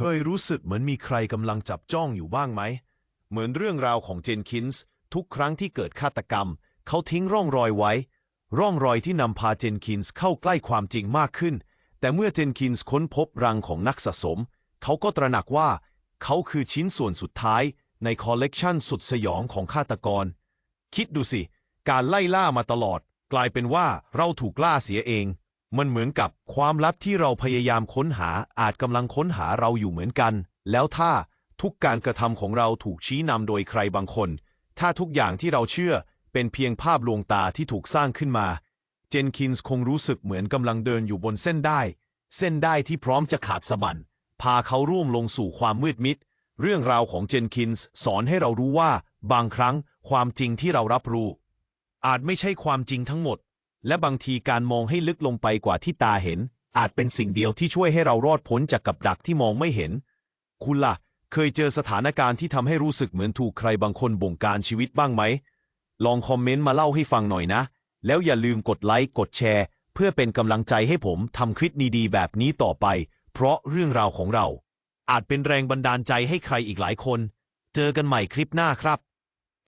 เคยรู้สึกเหมือนมีใครกำลังจับจ้องอยู่บ้างไหม เหมือนเรื่องราวของเจนคินส์ทุกครั้งที่เกิดฆาตกรรม เขาทิ้งร่องรอยไว้ ร่องรอยที่นำพาเจนคินส์เข้าใกล้ความจริงมากขึ้น แต่เมื่อเจนคินส์ค้นพบรังของนักสะสม เขาก็ตระหนักว่า เขาคือชิ้นส่วนสุดท้ายในคอลเลกชันสุดสยองของฆาตกร คิดดูสิ การไล่ล่ามาตลอด กลายเป็นว่าเราถูกล่าเสียเอง มันเหมือนกับความลับที่เราพยายามค้นหาอาจกำลังค้นหาเราอยู่เหมือนกัน แล้วถ้าทุกการกระทำของเราถูกชี้นำโดยใครบางคน ถ้าทุกอย่างที่เราเชื่อเป็นเพียงภาพลวงตาที่ถูกสร้างขึ้นมา เจนคินส์คงรู้สึกเหมือนกำลังเดินอยู่บนเส้นได้ เส้นได้ที่พร้อมจะขาดสะบั้นพาเขาร่วมลงสู่ความมืดมิด เรื่องราวของเจนคินส์สอนให้เรารู้ว่า บางครั้งความจริงที่เรารับรู้ อาจไม่ใช่ความจริงทั้งหมด และบางทีการมองให้ลึกลงไปกว่าที่ตาเห็น อาจเป็นสิ่งเดียวที่ช่วยให้เรารอดพ้นจากกับดักที่มองไม่เห็น คุณล่ะ เคยเจอสถานการณ์ที่ทำให้รู้สึกเหมือนถูกใครบางคนบงการชีวิตบ้างไหม ลองคอมเมนต์มาเล่าให้ฟังหน่อยนะ แล้วอย่าลืมกดไลค์กดแชร์ เพื่อเป็นกำลังใจให้ผมทำคลิปดีๆแบบนี้ต่อไป เพราะเรื่องราวของเรา อาจเป็นแรงบันดาลใจให้ใครอีกหลายคน เจอกันใหม่คลิปหน้าครับ